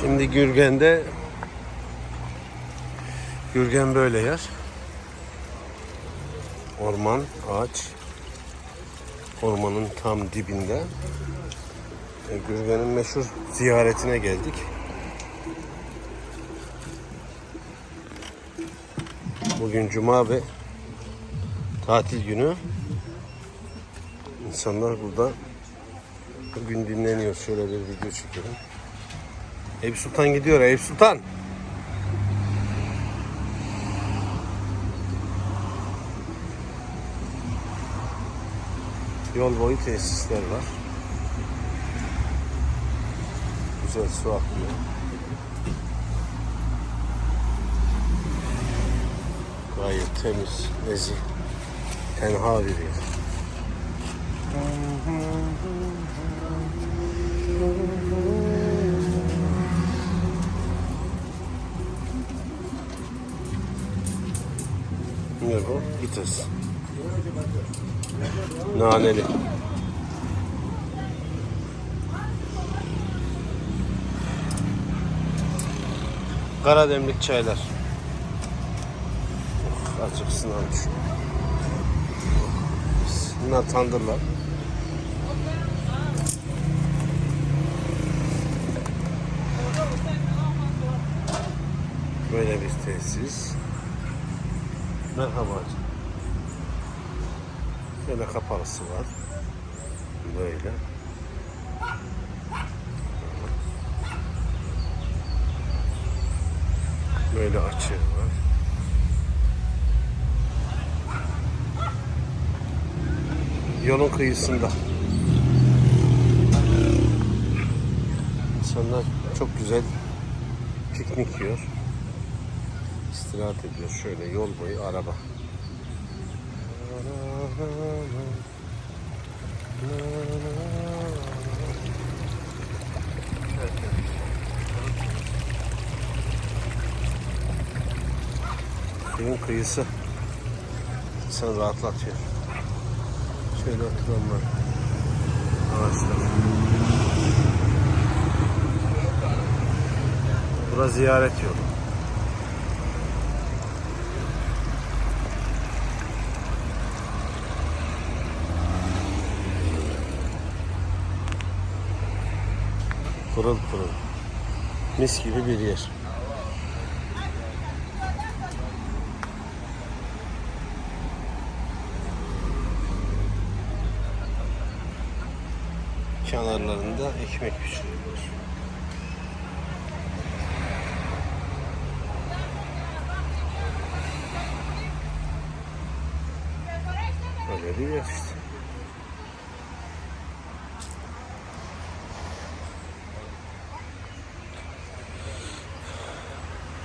Şimdi Gürgen'de Gürgen böyle yer. Orman, ağaç. Ormanın tam dibinde. E, Gürgen'in meşhur ziyaretine geldik. Bugün cuma ve tatil günü. İnsanlar burada bugün dinleniyor. Şöyle bir video çekelim. Eyüp Sultan gidiyor Eyüp Sultan. Yol boyu tesisler var. Güzel su akıyor. Gayet temiz, nezih, tenha bir yer. Ne bu? Vites. Naneli. Karademlik çaylar. Oh, Açık ısınarmış. Bunlar tandırlar. Böyle bir tesis. Merhaba. Şöyle kapalısı var. Böyle. Böyle açığı var. Yolun kıyısında. İnsanlar çok güzel piknik yiyor. İstirahat ediyor. Şöyle yol boyu araba. Suyun kıyısı insanı rahatlatıyor. Şöyle oturanlar. Ağaçlar. Burası ziyaret yolu. Pırıl pırıl. Mis gibi bir yer. Kenarlarında ekmek pişiriyorlar. Böyle bir yer işte.